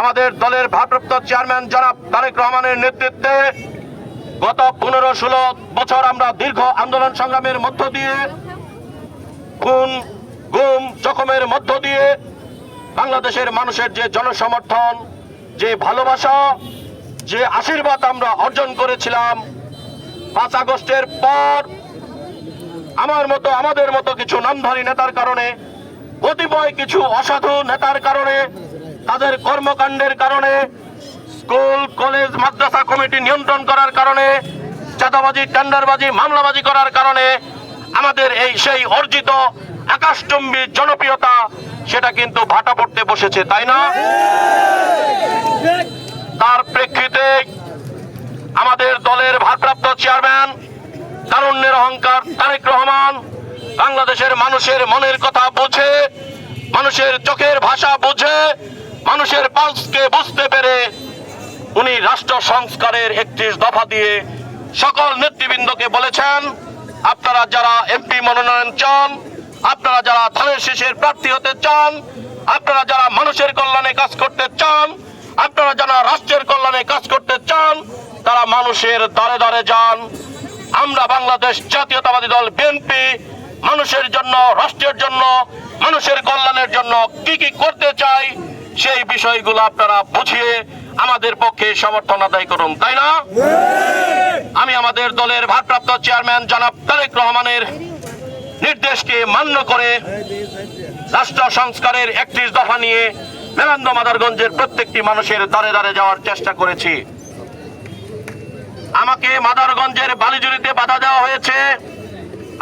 আমাদের দলের ভারপ্রাপ্ত চেয়ারম্যান জনাব তারেক রহমানের নেতৃত্বে গত পনেরো ষোলো বছর আমরা দীর্ঘ আন্দোলন সংগ্রামের মধ্য দিয়ে, খুন, গুম, জখমের মধ্য দিয়ে বাংলাদেশের মানুষের যে জনসমর্থন, যে ভালোবাসা, যে আশীর্বাদ আমরা অর্জন করেছিলাম পাঁচ আগস্টের পর, আমার মতো, আমাদের মতো কিছু নামধারী নেতার কারণে, কতিপয় কিছু অসাধু নেতার কারণে তাদের কর্মকাণ্ডের কারণে স্কুল, কলেজ, মাদ্রাসা কমিটি নিয়ন্ত্রণ করার কারণে, চাঁদাবাজি, টেন্ডারবাজি, মামলাবাজি করার কারণে আমাদের এই সেই অর্জিত আকাশচুম্বী জনপ্রিয়তা, সেটা কিন্তু ভাটা পড়তে বসেছে, তাই না? তার প্রেক্ষিতে আমাদের দলের ভারপ্রাপ্ত চেয়ারম্যান তারুণ্যের অহংকার তারেক রহমান বাংলাদেশের মানুষের মনের কথা বোঝে, মানুষের চোখের ভাষা বুঝে মানুষের পালসকে বুঝতে পেরে উনি রাষ্ট্র সংস্কারের একত্রিশ দফা দিয়ে সকল নেতৃবৃন্দকে বলেছেন, আপনারা যারা এমপি মনোনয়ন চান, আপনারা যারা ধানের শীষের প্রার্থী হতে চান, আপনারা যারা মানুষের কল্যাণে কাজ করতে চান, আপনারা যারা রাষ্ট্রের কল্যাণে কাজ করতে চান, তারা মানুষের দ্বারে দ্বারে যান। আমরা বাংলাদেশ জাতীয়তাবাদী দল বিএনপি মানুষের জন্য, রাষ্ট্রের জন্য, মানুষের কল্যাণের জন্য কি কি করতে চাই, সেই বিষয়গুলো আপনারা বুঝিয়ে আমাদের পক্ষে সমর্থন আদায় করুন, তাই না? আমি আমাদের দলের ভারপ্রাপ্ত চেয়ারম্যান জনাব তারেক রহমানের নির্দেশকে মান্য করে রাষ্ট্র সংস্কারের একত্রিশ দফা নিয়ে মেলান্দ মাদারগঞ্জের প্রত্যেকটি মানুষের দ্বারে দ্বারে যাওয়ার চেষ্টা করেছি। আমাকে মাদারগঞ্জের বালিজুরিতে বাধা দেওয়া হয়েছে।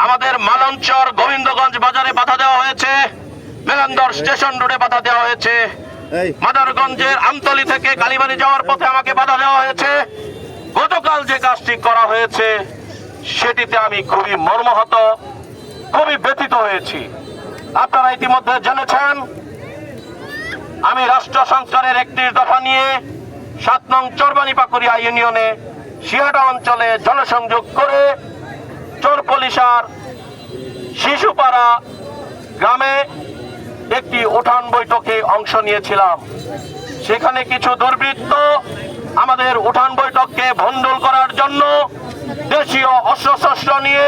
আমাদের মালঞ্চর গোবিন্দগঞ্জ বাজারে বাধা দেওয়া হয়েছে। মেলান্দর স্টেশন রোডে বাধা দেওয়া হয়েছে। মাদারগঞ্জের আমতলি থেকে কালীবাড়ি যাওয়ার পথে আমাকে বাধা দেওয়া হয়েছে। গতকাল যে কাজটি করা হয়েছে সেটিতে আমি খুবই মর্মাহত খুবই ব্যথিত হয়েছি। আপনারা ইতিমধ্যে জেনেছেন আমি রাষ্ট্র সংস্কারের একটি দফা নিয়ে সাত নং চরবানি পাকুরিয়া ইউনিয়নে শিয়াটা অঞ্চলে জনসংযোগ করে চোরপলিশার শিশুপাড়া গ্রামে একটি উঠান বৈঠকে অংশ নিয়েছিলাম। সেখানে কিছু দুর্বৃত্ত আমাদের উঠান বৈঠককে ভণ্ডুল করার জন্য দেশীয় অস্ত্রশস্ত্র নিয়ে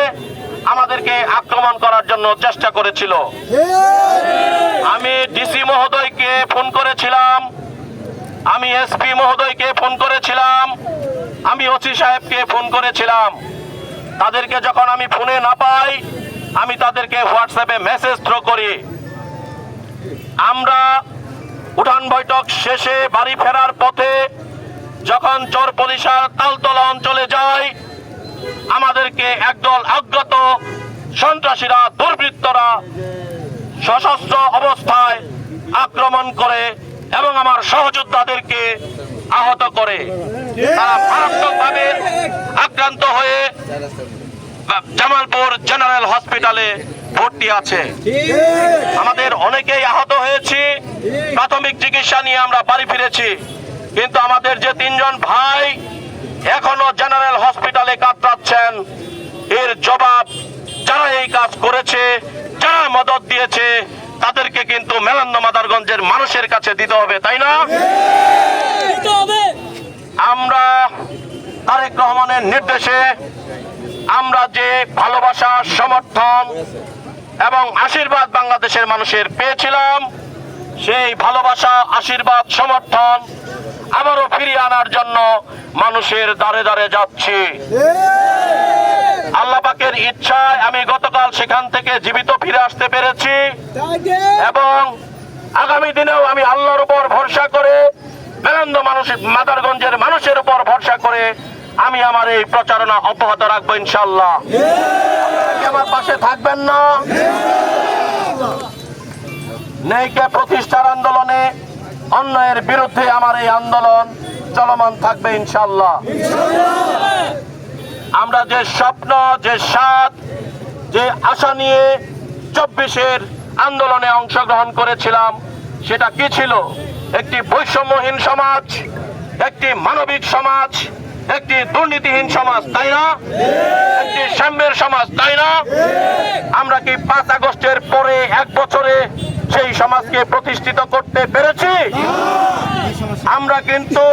আমাদেরকে আক্রমণ করার জন্য চেষ্টা করেছিল। আমি ডিসি মহোদয়কে ফোন করেছিলাম, আমি এসপি মহোদয়কে ফোন করেছিলাম, আমি ওসি সাহেবকে ফোন করেছিলাম। তাদেরকে যখন আমি ফোনে না পাই, আমি তাদেরকে হোয়াটসঅ্যাপে মেসেজ থ্রো করি। আমরা উঠান বৈঠক শেষে বাড়ি ফেরার পথে যখন চোর পুলিশার তালতলা অঞ্চলে যাই, আমাদেরকে একদল অজ্ঞাত সন্ত্রাসীরা, দুর্বৃত্তরা সশস্ত্র অবস্থায় আক্রমণ করে এবং আমার সহযোদ্ধাদেরকে আহত করে তারা মারাত্মকভাবে আক্রান্ত হয়ে জামালপুর জেনারেল হসপিটালে ভর্তি আছে। আমাদের অনেকেই আহত হয়েছি, প্রাথমিক চিকিৎসা নিয়ে আমরা বাড়ি ফিরেছি, কিন্তু আমাদের যে তিনজন ভাই এখনও জেনারেল হসপিটালে কাতরাচ্ছেন, এর জবাব যারা এই কাজ করেছে, যারা মদত দিয়েছে তাদেরকে কিন্তু মেলান্দ মাদারগঞ্জের মানুষের কাছে দিতে হবে তাই না? আমরা তারেক রহমানের নির্দেশে আমরা যে ভালোবাসা সমর্থন এবং আশীর্বাদ বাংলাদেশের মানুষের পেয়েছিলাম সেই ভালোবাসা আশীর্বাদ সমর্থন আবারও ফিরিয়ে আনার জন্য মানুষের দ্বারে দ্বারে যাচ্ছি। আল্লাহ ইচ্ছায় আমি গতকাল সেখান থেকে জীবিত ফিরে আসতে পেরেছি। এবং আগামী দিনেও আমি আল্লাহর উপর ভরসা করে, মেলান্দ মানুষ, মাদারগঞ্জের মানুষের উপর ভরসা করে আমি আমার এই প্রচারণা অব্যাহত রাখব ইনশাল্লাহ আমার পাশে থাকবেন না। ন্যায়কে প্রতিষ্ঠার আন্দোলনে অন্যায়ের বিরুদ্ধে আমার এই আন্দোলন চলমান থাকবে ইনশাল্লাহ যে স্বপ্ন, যে স্বাদ, যে আশা নিয়ে চব্বিশের আন্দোলনে অংশগ্রহণ করেছিলাম, সেটা কি ছিল? একটি বৈষম্যহীন সমাজ, একটি মানবিক সমাজ, একটি দুর্নীতিহীন সমাজ, তাই না? একটি সাম্যের সমাজ, তাই না? আমরা কি পাঁচ আগস্টের পরে এক বছরে সেই সমাজকে প্রতিষ্ঠিত করতে পেরেছি? আমরা কিন্তু